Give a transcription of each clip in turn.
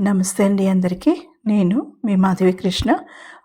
నమస్తే అండి అందరికీ. నేను మీ Madhavi Krishna.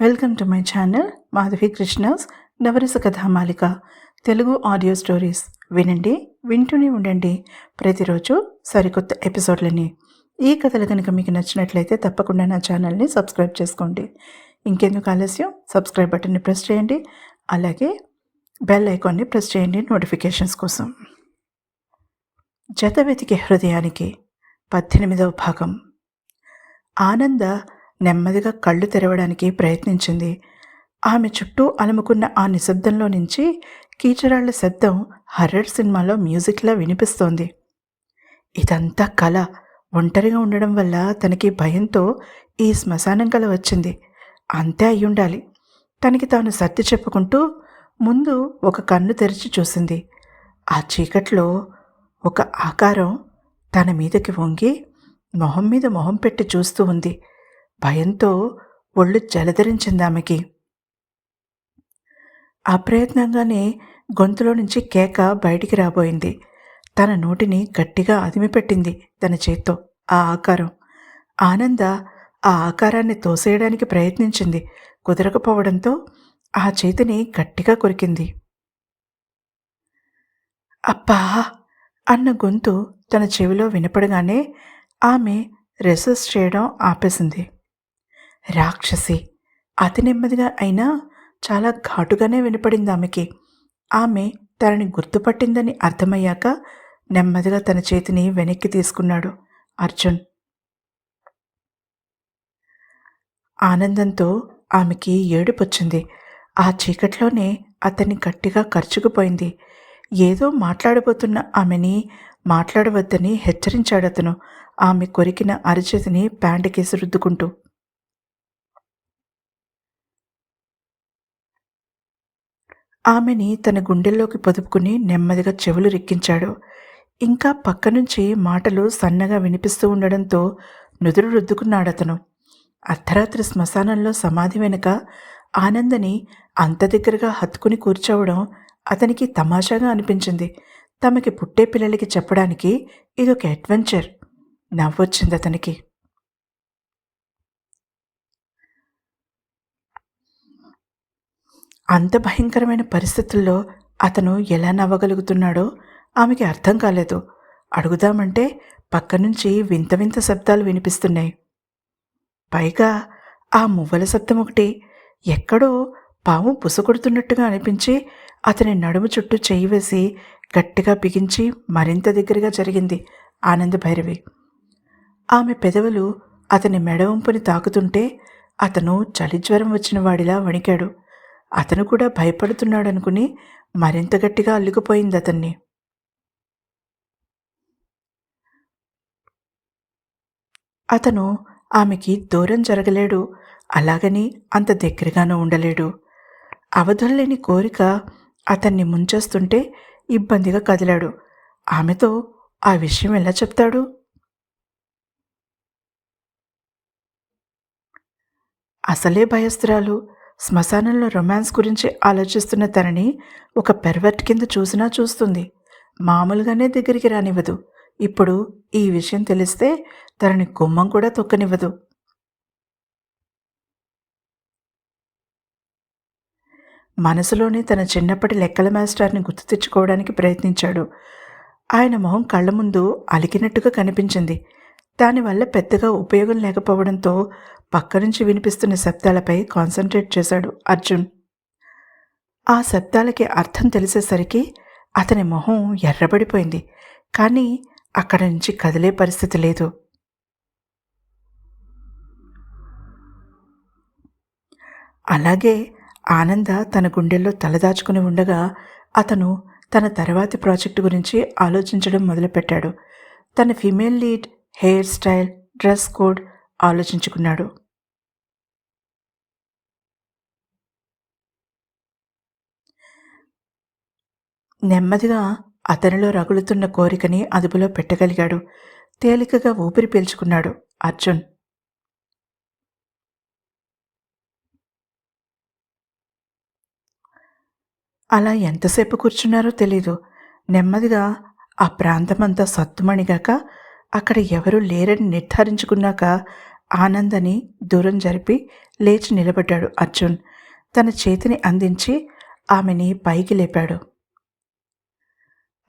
Welcome to my channel Madhavi Krishna's Navarasa Kathamalika. Telugu audio stories వినండి వింటూనే ఉండండి. ప్రతిరోజు సరికొత్త ఎపిసోడ్లని. ఈ కథలు కనుక మీకు నచ్చినట్లయితే తప్పకుండా నా ఛానల్ని సబ్స్క్రైబ్ చేసుకోండి. ఇంకెందుకు ఆలస్యం? సబ్స్క్రైబ్ బటన్ని ప్రెస్ చేయండి. అలాగే బెల్ ఐకాన్ని ప్రెస్ చేయండి నోటిఫికేషన్స్ కోసం. జత వెతికే హృదయానికి పద్దెనిమిదవ భాగం. ఆనంద నెమ్మదిగా కళ్ళు తెరవడానికి ప్రయత్నించింది. ఆమె చుట్టూ అలుముకున్న ఆ నిశ్శబ్దంలో నుంచి కీచరాళ్ళ శబ్దం హర్రర్ సినిమాలో మ్యూజిక్లా వినిపిస్తోంది. ఇదంతా కళ ఒంటరిగా ఉండడం వల్ల తనకి భయంతో ఈ శ్మశానం కల వచ్చింది. అంతే అయ్యుండాలి. తనకి తాను సర్ది చెప్పుకుంటూ ముందు ఒక కన్ను తెరిచి చూసింది. ఆ చీకట్లో ఒక ఆకారం తన మీదకి వంగి మొహం మీద మొహం పెట్టి చూస్తూ ఉంది. భయంతో ఒళ్ళు జలధరించింది ఆమెకి. అప్రయత్నంగానే గొంతులో నుంచి కేక బయటికి రాబోయింది. తన నోటిని గట్టిగా అదిమిపెట్టింది తన చేత్తో ఆ ఆకారం. ఆనంద ఆ ఆకారాన్ని తోసేయడానికి ప్రయత్నించింది. కుదరకపోవడంతో ఆ చేతిని గట్టిగా కొరికింది. అప్పా అన్న గొంతు తన చెవిలో వినపడగానే ఆమె రెసెస్ చేయడం ఆపేసింది. రాక్షసి! అతి నెమ్మదిగా అయినా చాలా ఘాటుగానే వినపడింది ఆమెకి. ఆమె తనని గుర్తుపట్టిందని అర్థమయ్యాక నెమ్మదిగా తన చేతిని వెనక్కి తీసుకున్నాడు అర్జున్. ఆనందంతో ఆమెకి ఏడుపొచ్చింది. ఆ చీకట్లోనే అతన్ని గట్టిగా ఖర్చుకుపోయింది ఏదో మాట్లాడబోతున్న ఆమెని మాట్లాడవద్దని హెచ్చరించాడు అతను ఆమె కొరికిన అరచేతిని ప్యాంటుకేసి రుద్దుకుంటూ. ఆమెని తన గుండెల్లోకి పొదుపుకుని నెమ్మదిగా చెవులు రెక్కించాడు. ఇంకా పక్క నుంచి మాటలు సన్నగా వినిపిస్తూ ఉండడంతో నుదురు రుద్దుకున్నాడతను. అర్ధరాత్రి శ్మశానంలో సమాధి వెనుక ఆనందని అంత దగ్గరగా హత్తుకుని కూర్చోవడం అతనికి తమాషాగా అనిపించింది. తమకి పుట్టే పిల్లలకి చెప్పడానికి ఇదొక అడ్వెంచర్. నవ్వొచ్చింది అతనికి. అంత భయంకరమైన పరిస్థితుల్లో అతను ఎలా నవ్వగలుగుతున్నాడో ఆమెకి అర్థం కాలేదు. అడుగుదామంటే పక్క నుంచి వింత వింత శబ్దాలు వినిపిస్తున్నాయి. పైగా ఆ మువ్వల శబ్దం ఒకటి ఎక్కడో పాము పుసకొడుతున్నట్టుగా అనిపించి అతని నడుము చుట్టూ చేయి వేసి గట్టిగా బిగించి మరింత దగ్గరగా జరిగింది ఆనంద భైరవి. ఆమె పెదవులు అతని మెడవంపుని తాకుతుంటే అతను చలిజ్వరం వచ్చిన వాడిలా వణికాడు. అతను కూడా భయపడుతున్నాడనుకుని మరింత గట్టిగా అల్లుకుపోయింది అతన్ని. అతను ఆమెకి దూరం జరగలేడు అలాగని అంత దగ్గరగానూ ఉండలేడు. అవధుల్లేని కోరిక అతన్ని ముంచేస్తుంటే ఇబ్బందిగా కదిలాడు. ఆమెతో ఆ విషయం ఎలా చెప్తాడు? అసలే భయస్త్రాలు శ్మశానంలో రొమాన్స్ గురించి ఆలోచిస్తున్న తనని ఒక పెర్వర్ట్ కింద చూసినా చూస్తుంది. మామూలుగానే దగ్గరికి రానివ్వదు. ఇప్పుడు ఈ విషయం తెలిస్తే తనని గుమ్మం కూడా తొక్కనివ్వదు. మనసులోనే తన చిన్నప్పటి లెక్కల మాస్టర్ని గుర్తు తెచ్చుకోవడానికి ప్రయత్నించాడు. ఆయన మొహం కళ్ళ ముందు అలికినట్టుగా కనిపించింది. దానివల్ల పెద్దగా ఉపయోగం లేకపోవడంతో పక్క నుంచి వినిపిస్తున్న శబ్దాలపై కాన్సన్ట్రేట్ చేశాడు అర్జున్. ఆ శబ్దాలకి అర్థం తెలిసేసరికి అతని మొహం ఎర్రబడిపోయింది. కానీ అక్కడి నుంచి కదిలే పరిస్థితి లేదు. అలాగే ఆనంద తన గుండెల్లో తలదాచుకుని ఉండగా అతను తన తర్వాతి ప్రాజెక్టు గురించి ఆలోచించడం మొదలుపెట్టాడు. తన female lead hair style dress code ఆలోచించుకున్నాడు. నెమ్మదిగా అతనిలో రగులుతున్న కోరికని అదుపులో పెట్టగలిగాడు. తేలికగా ఊపిరి పీల్చుకున్నాడు అర్జున్. అలా ఎంతసేపు కూర్చున్నారో తెలీదు. నెమ్మదిగా ఆ ప్రాంతమంతా సత్తుమణిగాక అక్కడ ఎవరూ లేరని నిర్ధారించుకున్నాక ఆనందని దూరం జరిపి లేచి నిలబడ్డాడు అర్జున్. తన చేతిని అందించి ఆమెని పైకి లేపాడు.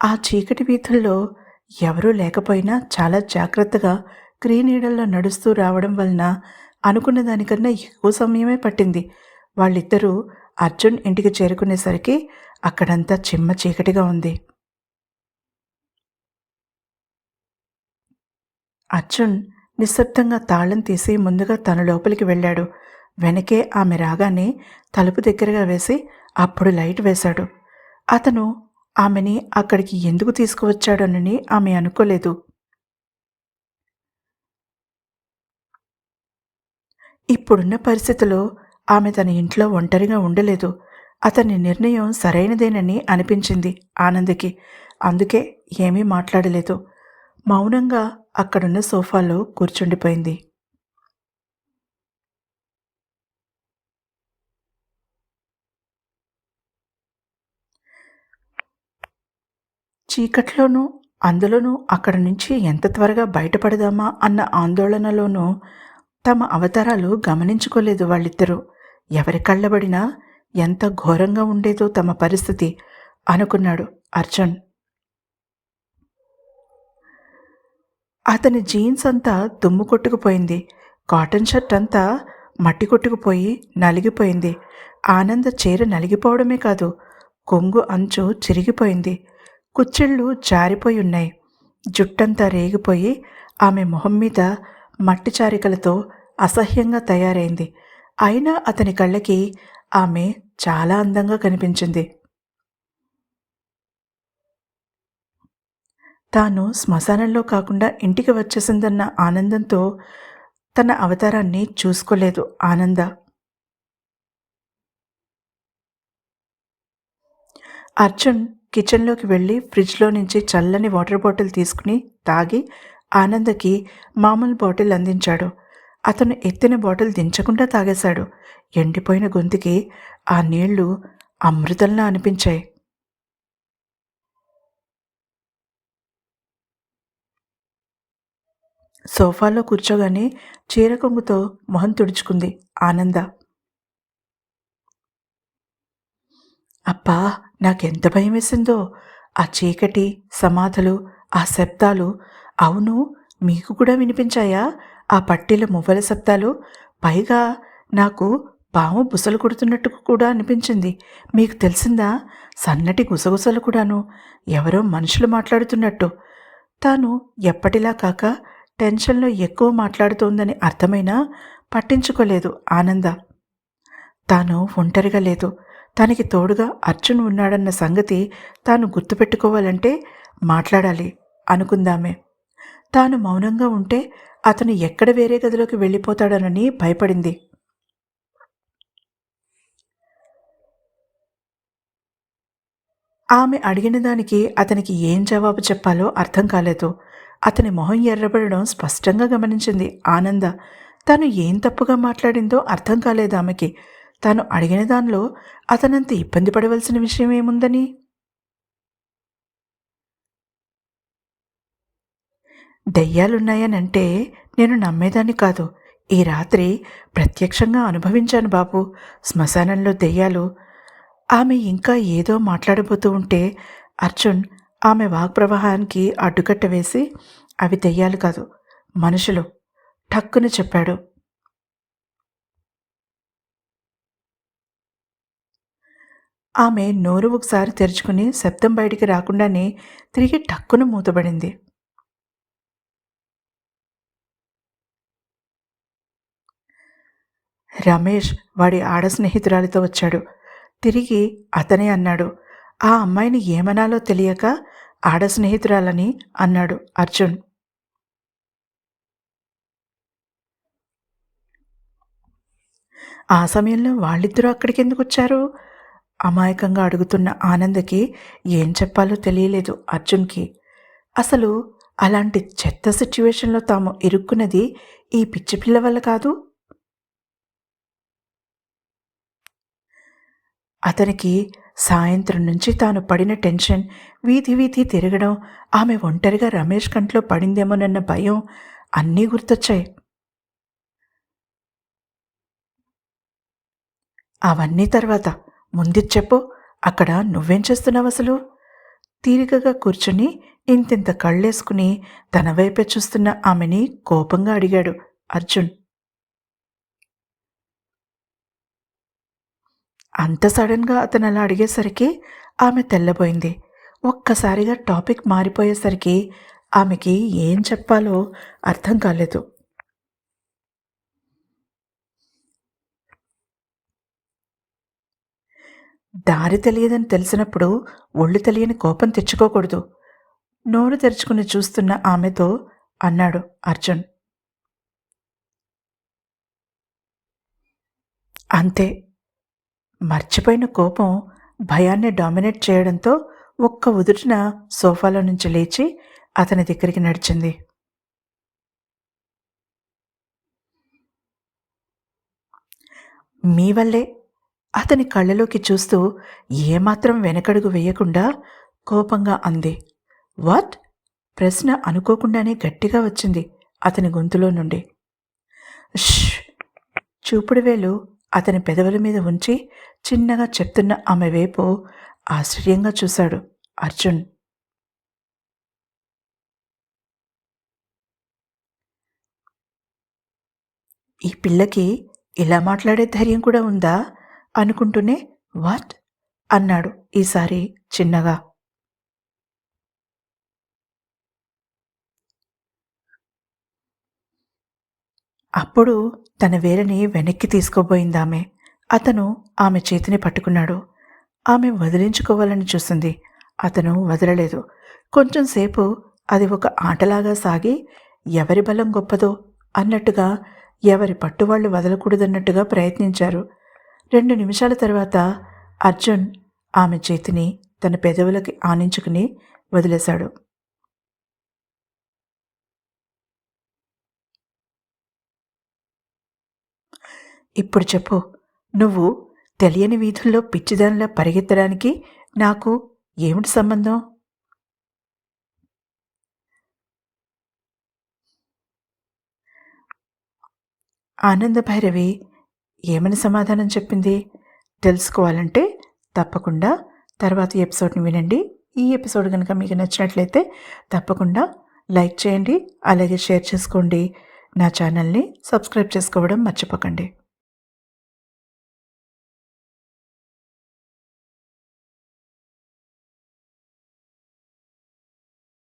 ఆ చీకటి వీధుల్లో ఎవరూ లేకపోయినా చాలా జాగ్రత్తగా క్రీనీడల్లో నడుస్తూ రావడం వలన అనుకున్న దానికన్నా ఎక్కువ సమయమే పట్టింది. వాళ్ళిద్దరూ అర్జున్ ఇంటికి చేరుకునేసరికి అక్కడంతా చిమ్మ చీకటిగా ఉంది. అర్జున్ నిశ్శబ్దంగా తాళం తీసి ముందుగా తన లోపలికి వెళ్ళాడు. వెనకే ఆమె రాగానే తలుపు దగ్గరగా వేసి అప్పుడు లైట్ వేశాడు. అతను ఆమెని అక్కడికి ఎందుకు తీసుకువచ్చాడోనని ఆమె అనుకోలేదు. ఇప్పుడున్న పరిస్థితిలో ఆమె తన ఇంట్లో ఒంటరిగా ఉండలేదు. అతని నిర్ణయం సరైనదేనని అనిపించింది ఆనందకి. అందుకే ఏమీ మాట్లాడలేదు. మౌనంగా అక్కడున్న సోఫాలో కూర్చుండిపోయింది. చీకట్లోనూ అందులోనూ అక్కడి నుంచి ఎంత త్వరగా బయటపడదామా అన్న ఆందోళనలోనూ తమ అవతారాలు గమనించుకోలేదు వాళ్ళిద్దరూ. ఎవరి కళ్ళబడినా ఎంత ఘోరంగా ఉండేదో తమ పరిస్థితి అనుకున్నాడు అర్జున్. అతని జీన్స్ అంతా దుమ్ము కొట్టుకుపోయింది. కాటన్ షర్ట్ అంతా మట్టి కొట్టుకుపోయి నలిగిపోయింది. ఆనంద చీర నలిగిపోవడమే కాదు కొంగు అంచు చిరిగిపోయింది. కుచ్చిళ్ళు జారిపోయి ఉన్నాయి. జుట్టంతా రేగిపోయి ఆమె మొహం మీద మట్టి చారికలతో అసహ్యంగా తయారైంది. అయినా అతని కళ్ళకి ఆమె చాలా అందంగా కనిపించింది. తాను శ్మశానంలో కాకుండా ఇంటికి వచ్చేసిందన్న ఆనందంతో తన అవతారాన్ని చూసుకోలేదు ఆనంద. అర్జున్ కిచెన్లోకి వెళ్ళి ఫ్రిడ్జ్లో నుంచి చల్లని వాటర్ బాటిల్ తీసుకుని తాగి ఆనందకి మామూలు బాటిల్ అందించాడు. అతను ఎత్తిన బాటిల్ దించకుండా తాగేశాడు. ఎండిపోయిన గొంతుకి ఆ నీళ్ళు అమృతంలా అనిపించాయి. సోఫాలో కూర్చోగానే చీర కొంగుతో మొహం తుడుచుకుంది ఆనంద. అబ్బా నాకెంత భయం వేసిందో ఆ చీకటి సమాధులు ఆ శబ్దాలు అవును మీకు కూడా వినిపించాయా? ఆ పట్టీల మువ్వల శబ్దాలు పైగా నాకు పాము బుసలు కొడుతున్నట్టు కూడా అనిపించింది. మీకు తెలిసిందా? సన్నటి గుసగుసలు కూడాను ఎవరో మనుషులు మాట్లాడుతున్నట్టు. తాను ఎప్పటిలా కాక టెన్షన్లో ఎక్కువ మాట్లాడుతోందని అర్థమైనా పట్టించుకోలేదు ఆనంద. తాను ఒంటరిగా లేదు. తనకి తోడుగా అర్జున్ ఉన్నాడన్న సంగతి తాను గుర్తుపెట్టుకోవాలంటే మాట్లాడాలి అనుకుందామే. తాను మౌనంగా ఉంటే అతను ఎక్కడ వేరే గదిలోకి వెళ్ళిపోతాడనని భయపడింది. ఆమె అడిగిన దానికి అతనికి ఏం జవాబు చెప్పాలో అర్థం కాలేదు. అతని మొహం ఎర్రబడడం స్పష్టంగా గమనించింది ఆనంద. తను ఏం తప్పుగా మాట్లాడిందో అర్థం కాలేదు ఆమెకి. తాను అడిగిన దానిలో అతనంత ఇబ్బంది పడవలసిన విషయం ఏముందని? దెయ్యాలున్నాయనంటే నేను నమ్మేదాన్ని కాదు. ఈ రాత్రి ప్రత్యక్షంగా అనుభవించాను బాబు. శ్మశానంలో దెయ్యాలు ఆమె ఇంకా ఏదో మాట్లాడబోతూ ఉంటే అర్జున్ ఆమె వాగ్ప్రవాహానికి అడ్డుకట్ట వేసి అవి దెయ్యాలు కాదు మనుషులు ఠక్కున చెప్పాడు. ఆమె నోరు ఒకసారి తెరుచుకుని శబ్దం బయటికి రాకుండానే తిరిగి టక్కున మూతబడింది. రమేష్ వాడి ఆడ స్నేహితురాలితో వచ్చాడు. తిరిగి అతనే అన్నాడు. ఆ అమ్మాయిని ఏమనాలో తెలియక ఆడ స్నేహితురాలని అన్నాడు అర్జున్. ఆ సమయంలో వాళ్ళిద్దరూ అక్కడికి ఎందుకు వచ్చారు? అమాయకంగా అడుగుతున్న ఆనందకి ఏం చెప్పాలో తెలియలేదు అర్జున్కి. అసలు అలాంటి చెత్త సిచ్యువేషన్లో తాము ఇరుక్కున్నది ఈ పిచ్చి పిల్ల వల్ల కాదు? అతనికి సాయంత్రం నుంచి తాను పడిన టెన్షన్ వీధి వీధి తిరగడం ఆమె ఒంటరిగా రమేష్ కంట్లో పడిందేమోనన్న భయం అన్నీ గుర్తొచ్చాయి. అవన్నీ తర్వాత. ముందు చెప్పు అక్కడ నువ్వేం చేస్తున్నావు అసలు? తీరికగా కూర్చుని ఇంతింత కళ్ళేసుకుని తన వైపే చూస్తున్న ఆమెని కోపంగా అడిగాడు అర్జున్. అంత సడన్గా అతను అలా అడిగేసరికి ఆమె తెల్లబోయింది. ఒక్కసారిగా టాపిక్ మారిపోయేసరికి ఆమెకి ఏం చెప్పాలో అర్థం కాలేదు. దారి తెలియదని తెలిసినప్పుడు ఒళ్ళు తెలియని కోపం తెచ్చుకోకూడదు. నోరు తెరుచుకుని చూస్తున్న ఆమెతో అన్నాడు అర్జున్. అంతే. మర్చిపోయిన కోపం భయాన్ని డామినేట్ చేయడంతో ఒక్క ఉదుటిన సోఫాలో నుంచి లేచి అతని దగ్గరికి నడిచింది. మీ వల్లే. అతని కళ్ళలోకి చూస్తూ ఏమాత్రం వెనకడుగు వేయకుండా కోపంగా అంది. వాట్? ప్రశ్న అనుకోకుండానే గట్టిగా వచ్చింది అతని గొంతులో నుండి. చూపుడు వేలు అతని పెదవుల మీద ఉంచి చిన్నగా చెప్తున్న ఆమె వైపు ఆశ్చర్యంగా చూశాడు అర్జున్. ఈ పిల్లకి ఇలా మాట్లాడే ధైర్యం కూడా ఉందా? అనుకుంటూనే వాట్? అన్నాడు ఈసారి చిన్నగా. అప్పుడు తన వేలని వెనక్కి తీసుకోబోయిందామె అతను ఆమె చేతిని పట్టుకున్నాడు. ఆమె వదిలించుకోవాలని చూసింది. అతను వదలలేదు. కొంచెంసేపు అది ఒక ఆటలాగా సాగి ఎవరి బలం గొప్పదో అన్నట్టుగా ఎవరి పట్టువాళ్ళు వదలకూడదన్నట్టుగా ప్రయత్నించారు. రెండు నిమిషాల తర్వాత అర్జున్ ఆమె చేతిని తన పెదవులకి ఆనించుకుని వదిలేశాడు. ఇప్పుడు చెప్పు. నువ్వు తెలియని వీధుల్లో పిచ్చిదానిలా పరిగెత్తడానికి నాకు ఏమిటి సంబంధం? ఆనంద భైరవి ఏమని సమాధానం చెప్పింది? తెలుసుకోవాలంటే తప్పకుండా తర్వాత ఎపిసోడ్ని వినండి. ఈ ఎపిసోడ్ కనుక మీకు నచ్చినట్లయితే తప్పకుండా లైక్ చేయండి అలాగే షేర్ చేసుకోండి. నా ఛానల్ని సబ్స్క్రైబ్ చేసుకోవడం మర్చిపోకండి.